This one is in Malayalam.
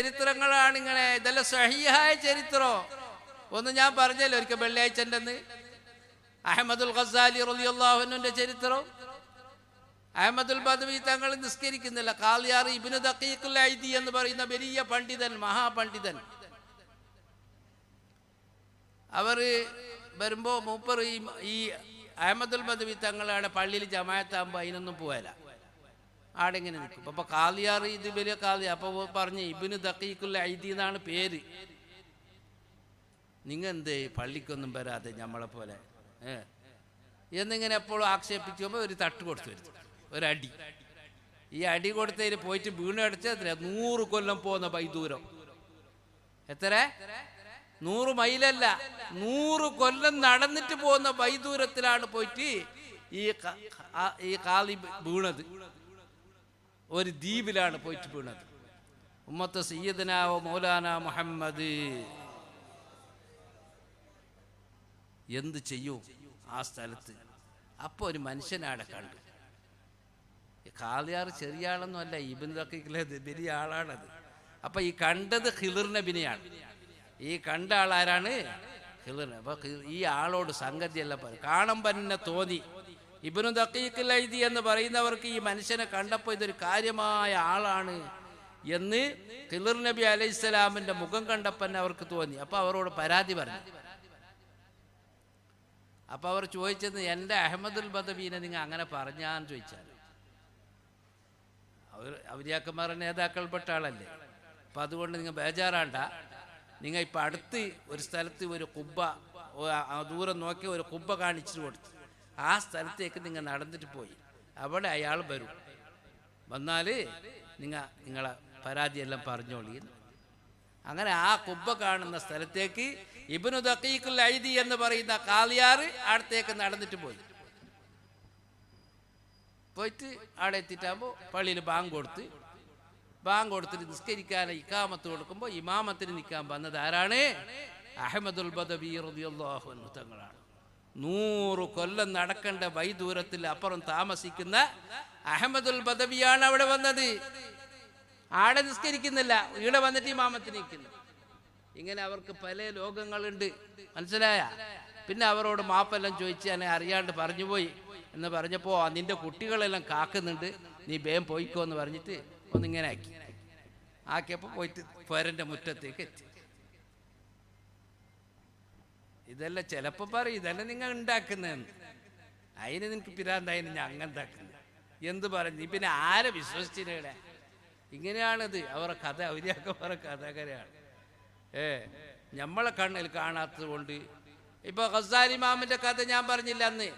ചരിത്രങ്ങളാണ് ഇങ്ങനെ. ഇതെല്ലാം സഹിയായ ചരിത്രോ? ഒന്ന് ഞാൻ പറഞ്ഞല്ലോ ഒരിക്കൽ വെള്ളിയാഴ്ചന്റെ അഹമ്മദുൽ ഖസാലി റളിയല്ലാഹുവിന്റെ ചരിത്രം. അഹമ്മദുൽ ബദവി തങ്ങൾ നിസ്കരിക്കുന്നില്ല. കാളിയാർ ഇബ്നു ദഖീഖുൽ ഐദി എന്ന് പറയുന്ന വലിയ പണ്ഡിതൻ മഹാപണ്ഡിതൻ. അവർ വരുമ്പോൾ മൂപ്പർ ഈ അഹമ്മദുൽ ബദവി തങ്ങളാണ് പള്ളിയിൽ ജമായത്താകുമ്പോൾ അതിനൊന്നും പോകല ആടെ ഇങ്ങനെ നിൽക്കും? അപ്പോൾ കാലിയാർ ഇത് വലിയ കാലിയ അപ്പോൾ പറഞ്ഞു ഇബിന് ദഖീഖുൽ ഐതി എന്നാണ് പേര്. നിങ്ങൾ എന്തേ പള്ളിക്കൊന്നും വരാതെ നമ്മളെ പോലെ. ഏ? എന്നിങ്ങനെ എപ്പോഴും ആക്ഷേപിക്കുമ്പോൾ ഒരു തട്ട് കൊടുത്തു വരുത്തു. ഒരടി ഈ അടി കൊടുത്തതിൽ പോയിട്ട് വീണടിച്ചത്ര നൂറ് കൊല്ലം പോകുന്ന വൈദൂരം എത്ര? നൂറ് മൈലല്ല. നൂറ് കൊല്ലം നടന്നിട്ട് പോകുന്ന വൈദൂരത്തിലാണ് പോയിട്ട് ഈ ഈ കാളി വീണത്. ഒരു ദ്വീപിലാണ് പോയിട്ട് വീണത്. ഉമ്മത്ത് സയ്യദനാവോ മൗലാന മുഹമ്മദ്. എന്ത് ചെയ്യൂ ആ സ്ഥലത്ത്? അപ്പോൾ ഒരു മനുഷ്യനാടെ കണ്ടു. കാലിയാർ ചെറിയ ആളൊന്നും അല്ല ഇബിൻ തക്കീക്കിലെ വലിയ ആളാണത്. അപ്പൊ ഈ കണ്ടത് ഹിളിർ നബിനെയാണ്. ഈ കണ്ട ആൾ ഹിളിർ അപ്പൊ ഹി- ഈ ആളോട് സംഗതിയല്ല കാണുമ്പോൾ തോന്നി. ഇബിനു ദക്കീഖിൽ ഐദി എന്ന് പറയുന്നവർക്ക് ഈ മനുഷ്യനെ കണ്ടപ്പോൾ ഇതൊരു കാര്യമായ ആളാണ് എന്ന് ഹിളിർ നബി അലൈഹിസ്സലാമിന്റെ മുഖം കണ്ടപ്പോൾ അവർക്ക് തോന്നി. അപ്പൊ അവരോട് പരാതി പറഞ്ഞു. അപ്പൊ അവർ ചോദിച്ചത് എന്റെ അഹമ്മദുൽ ബദബീനെ നിങ്ങൾ അങ്ങനെ പറഞ്ഞാന്ന് ചോദിച്ചാൽ? അവർ അവരിയാക്കന്മാരുടെ നേതാക്കൾപ്പെട്ട ആളല്ലേ. അപ്പം അതുകൊണ്ട് നിങ്ങൾ ബേജാറാണ്ട. നിങ്ങൾ ഇപ്പൊ അടുത്ത് ഒരു സ്ഥലത്ത് ഒരു കുബ്ബ ദൂരം നോക്കി ഒരു കുബ്ബ കാണിച്ചിട്ട് കൊടുത്തു. ആ സ്ഥലത്തേക്ക് നിങ്ങൾ നടന്നിട്ട് പോയി. അവിടെ അയാൾ വരും. വന്നാൽ നിങ്ങൾ നിങ്ങളെ പരാതിയെല്ലാം പറഞ്ഞോളി. അങ്ങനെ ആ കുബ്ബ കാണുന്ന സ്ഥലത്തേക്ക് ഇബിനു ഐദി എന്ന് പറയുന്ന കാളിയാർ അടുത്തേക്ക് നടന്നിട്ട് പോയി. പോയിട്ട് അവിടെ എത്തിയിട്ടാകുമ്പോൾ പള്ളിയിൽ ബാങ്ക് കൊടുത്ത് ബാങ്ക് കൊടുത്തിട്ട് നിസ്കരിക്കാൻ ഇക്കാമത്ത് കൊടുക്കുമ്പോൾ ഇമാമത്തിന് നിൽക്കാൻ വന്നത് ആരാണ്? അഹമ്മദുൽ അൻഹു തങ്ങളാണ്. നൂറ് കൊല്ലം നടക്കേണ്ട വൈദൂരത്തിൽ അപ്പുറം താമസിക്കുന്ന അഹമ്മദുൽ ബദവിയാണ് അവിടെ വന്നത്. ആടെ നിസ്കരിക്കുന്നില്ല. ഇവിടെ വന്നിട്ട് ഇമാമത്തിന് നിൽക്കുന്നു. ഇങ്ങനെ അവർക്ക് പല ലോകങ്ങളുണ്ട്. മനസ്സിലായ? പിന്നെ അവരോട് മാപ്പെല്ലാം ചോദിച്ച് എന്നെ അറിയാണ്ട് പറഞ്ഞു പോയി. എന്ന് പറഞ്ഞപ്പോൾ നിന്റെ കുട്ടികളെല്ലാം കാക്കുന്നുണ്ട്. നീ വേഗം പോയിക്കോ എന്ന് പറഞ്ഞിട്ട് ഒന്നിങ്ങനെ ആക്കി. ആക്കിയപ്പോൾ പോയിട്ട് പോരന്റെ മുറ്റത്തേക്ക് എത്തി. ഇതെല്ലാം ചിലപ്പോൾ പറയും ഇതല്ല നിങ്ങൾ ഉണ്ടാക്കുന്നതെന്ന് അതിന് നിനക്ക് പിരാന്തായി ഞാൻ അങ്ങനെണ്ടാക്കുന്നു എന്ത് പറഞ്ഞു പിന്നെ ആരെ വിശ്വസിച്ചിട്ടേ ഇങ്ങനെയാണിത്. അവരുടെ കഥ അവരെയൊക്കെ വേറെ കഥകരയാണ് ഏ നമ്മളെ കണ്ണിൽ കാണാത്തത് കൊണ്ട്. ഇപ്പൊ ഹസാരി മാമിന്റെ കഥ ഞാൻ പറഞ്ഞില്ല അന്ന്.